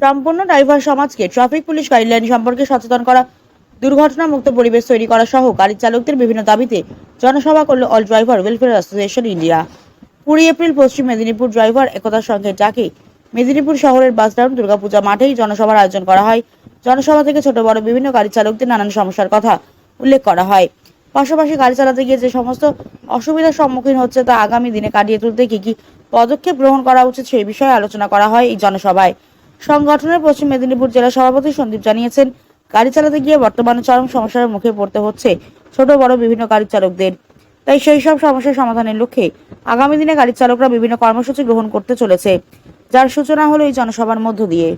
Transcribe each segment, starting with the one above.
সম্পূর্ণ ড্রাইভার সমাজকে traffic police guideline সম্পর্কে সচেতন করা দুর্ঘটনা মুক্ত পরিবেশ তৈরি করা সহ গাড়ি চালকদের বিভিন্ন দাবিতে জনসভা করল all driver welfare association India কুড়ি এপ্রিল পশ্চিম মেদিনীপুর ড্রাইভার একতার সঙ্গে ডাকে মেদিনীপুর শহরের বাস বাসগ্রাউন্ড দুর্গাপূজা মাঠেই জনসভার আয়োজন করা হয়। জনসভা থেকে ছোট বড় বিভিন্ন গাড়ি চালকদের নানান সমস্যার কথা উল্লেখ করা হয়। পাশাপাশি গাড়ি চালাতে গিয়ে যে সমস্ত অসুবিধার সম্মুখীন হচ্ছে তা আগামী দিনে কাটিয়ে তুলতে কি কি পদক্ষেপ গ্রহণ করা উচিত সেই বিষয়ে আলোচনা করা হয় এই জনসভায়। সংগঠনের পশ্চিম মেদিনীপুর জেলা সভাপতি সন্দীপ জানিয়েছেন, গাড়ি চালাতে গিয়ে বর্তমানে চরম সমস্যার মুখে পড়তে হচ্ছে ছোট, বড় বিভিন্ন গাড়ি চালকদের। তাই সেই সব সমস্যার সমাধানের লক্ষ্যে আগামী দিনে গাড়ি চালকরা বিভিন্ন কর্মসূচি গ্রহণ করতে চলেছে। যার সূচনা হলো এই জনসভার মধ্য দিয়ে।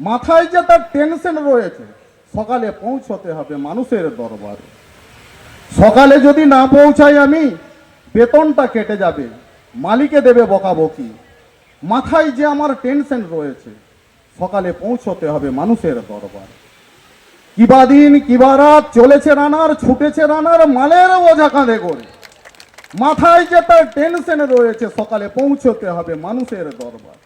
মাথায় যে তার টেনশন রয়েছে, সকালে পৌঁছতে হবে মানুষের দরবারে। সকালে যদি না পৌঁছাই আমি, বেতনটা কেটে যাবে, মালিকে দেবে বকাবকি। মাথায় যে আমার টেনশন রয়েছে, সকালে পৌঁছতে হবে মানুষের দরবারে। কিবা দিন, কিবা রাত চলেছে রানার, ছুটেছে রানার, মালের বোঝা কাঁধে করে। মাথায় যে তার টেনশন রয়েছে, সকালে পৌঁছতে হবে মানুষের দরবার।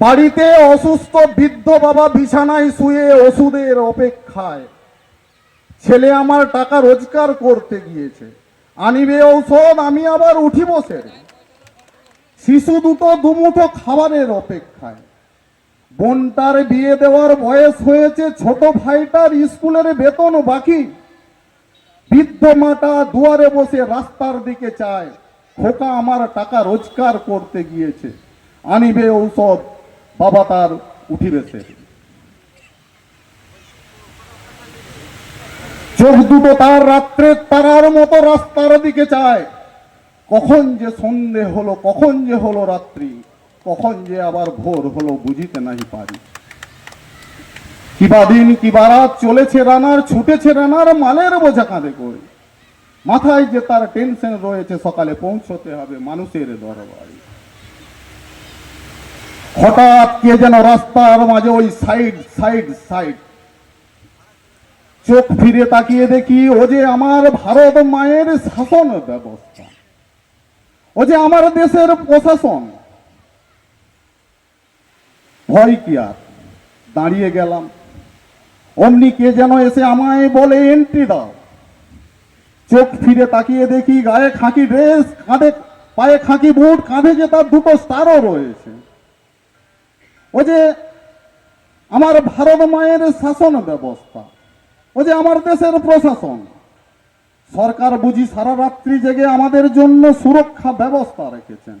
বাড়িতে অসুস্থ বৃদ্ধ বাবা বিছানায় শুয়ে ওষুধের অপেক্ষায়। ছেলে আমার টাকা রোজগার করতে গিয়েছে। আনিবে ঔষধ, আমি আবার উঠি বসে শিশু দুটো দুমুঠো খাবারের অপেক্ষায়। বোনটার বিয়ে দেওয়ার বয়স হয়েছে, ছোট ভাইটার স্কুলের বেতন বাকি। বৃদ্ধ মাটা দুয়ারে বসে রাস্তার দিকে চায়, খোকা আমার টাকা রোজগার করতে গিয়েছে, আনিবে ঔষধ, বাবা তার উঠিবে সে চোখ দুটো তার রাত্রে তারার মতো রাস্তার দিকে চায় কখন যে সন্ধে হলো, কখন যে হলো রাত্রি, কখন যে আবার ভোর হলো বুঝিতে নাহি পারি। কিবা দিন কিবা রাত চলেছে রানার, ছুটেছে রানার, মালের বোঝা কাঁধে করে মাথায় যে তার টেনশন রয়েছে, সকালে পৌঁছতে হবে মানুষের দরবারে। হঠাৎ কে যেন রাস্তার মাঝে ওই সাইড সাইড সাইড। চোখ ফিরে তাকিয়ে দেখি, ও যে আমার ভারত মায়ের শাসন ব্যবস্থা। ও যে আমার দেশের প্রশাসন। ভয় কি আর? দাঁড়িয়ে গেলাম। অমনি কে যেন এসে আমায় বলে, এন্ট্রি দাও। চোখ ফিরে তাকিয়ে দেখি গায়ে খাঁকি ড্রেস, কাঁধে, পায়ে খাঁকি বুট, কাঁধে যে তার দুটো স্টারও রয়েছে। ও যে আমার ভারত মায়ের শাসন ব্যবস্থা ও যে আমার দেশের প্রশাসন। সরকার বুঝি সারা রাত্রি জেগে আমাদের জন্য সুরক্ষা ব্যবস্থা রেখেছেন।